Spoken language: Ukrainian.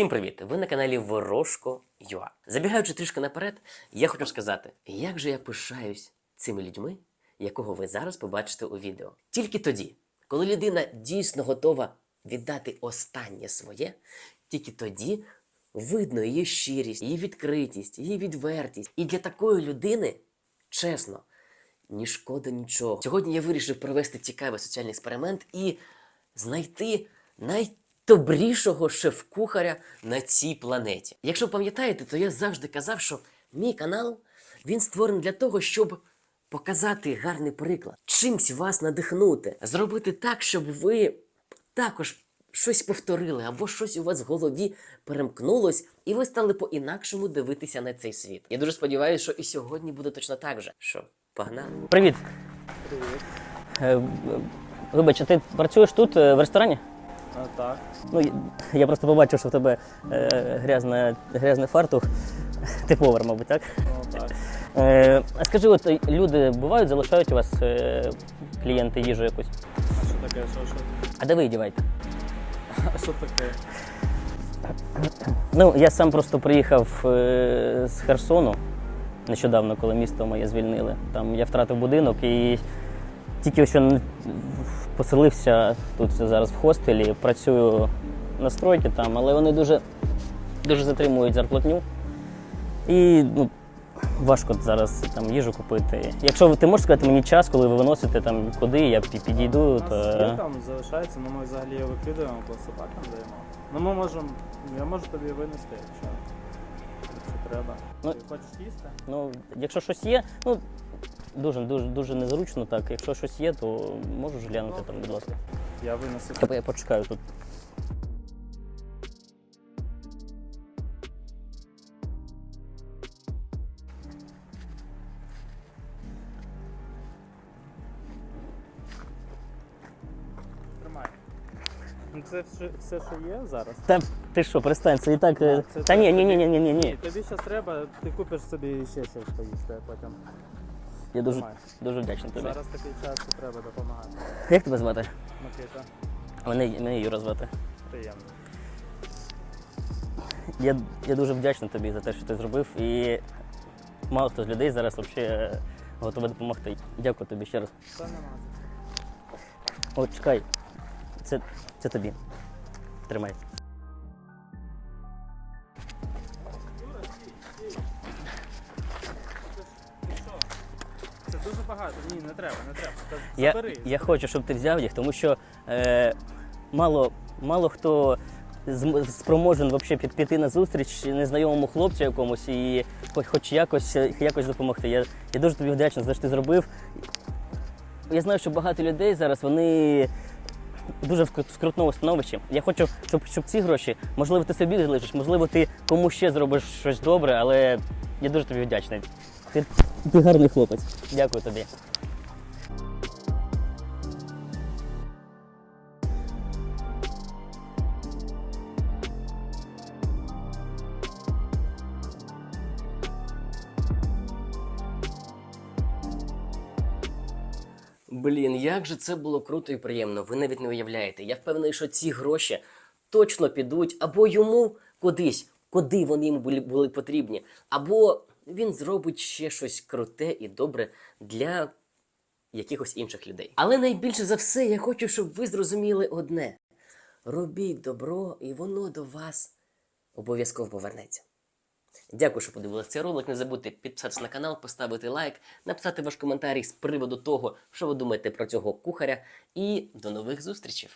Всім привіт! Ви на каналі Ворожко Юа. Забігаючи трішки наперед, я хочу сказати, як же я пишаюсь цими людьми, якого ви зараз побачите у відео. Тільки тоді, коли людина дійсно готова віддати останнє своє, тільки тоді видно її щирість, її відкритість, її відвертість. І для такої людини, чесно, ні шкода нічого. Сьогодні я вирішив провести цікавий соціальний експеримент і знайти найдобрішого шеф-кухаря на цій планеті. Якщо пам'ятаєте, то я завжди казав, що мій канал він створений для того, щоб показати гарний приклад, чимсь вас надихнути, зробити так, щоб ви також щось повторили, або щось у вас в голові перемкнулось, і ви стали по-інакшому дивитися на цей світ. Я дуже сподіваюся, що і сьогодні буде точно так же. Що, погнали? Привіт. Привіт. Е, Вибач, а ти працюєш тут е, в ресторані? А, так. Ну, я- просто побачив, що в тебе е, грязний фартух. Ти повар, мабуть, так? Ну так. Е, а скажи, от е, люди бувають, залишають у вас е, клієнти їжу якусь. А що таке? Що, що? А де ви діваєте? А що таке? Ну, я сам просто приїхав е, з Херсону нещодавно, коли місто моє звільнили. Там я втратив будинок і тільки що поселився тут зараз в хостелі, працюю на стройці там, але вони дуже, дуже затримують зарплатню. І ну, важко зараз там їжу купити. Якщо ти можеш сказати мені час, коли ви виносите там куди, я підійду, нас є там залишається, але ми взагалі його викидаємо, по собакам даємо. Ну ми можемо, я можу тобі винести, якщо, якщо треба. Ну, Ти хочеш їсти? Ну, якщо щось є, ну дуже дуже дуже незручно так. Якщо щось є, то можеш глянути там, будь ласка. Я винесу. Я, я почекаю тут. Тримай. Ну це все, все, що є зараз. Та ти що, перестань, це і так. е, це Та ні, ні, ні, тобі- ні, ні, ні. Ні, тобі зараз треба, ти купиш собі ще щось поїсти, а потім. Я дуже дуже вдячний тобі. Зараз такий час, що треба допомагати. Як тебе звати? Микита, Мене, мене Юра звати. приємно. Я, я дуже вдячний тобі за те, що ти зробив. І мало хто з людей зараз взагалі готовий допомогти. Дякую тобі ще раз. Та нема. О, чекай. Це, це тобі. Тримай. Дуже багато. Ні, не треба, не треба. Та Я, я хочу, щоб ти взяв їх, тому що е, мало, мало хто зм- спроможен вообще під, піти на зустріч незнайомому хлопцю якомусь і хоч, хоч якось, е, якось допомогти. Я, я дуже тобі вдячний за те, що ти зробив. Я знаю, що багато людей зараз вони дуже в крут- в скрутному становищі. Я хочу, щоб, щоб ці гроші, можливо, ти собі залишиш, можливо, ти комусь ще зробиш щось добре, але я дуже тобі вдячний. Ти, ти гарний хлопець. Дякую тобі. Блін, як же це було круто і приємно. Ви навіть не уявляєте. Я впевнений, що ці гроші точно підуть або йому кудись, куди вони йому були, потрібні, або він зробить ще щось круте і добре для якихось інших людей. Але найбільше за все я хочу, щоб ви зрозуміли одне: робіть добро, і воно до вас обов'язково повернеться. Дякую, що подивилися цей ролик. Не забудьте підписатися на канал, поставити лайк, написати ваш коментарі з приводу того, що ви думаєте про цього кухаря. І до нових зустрічей!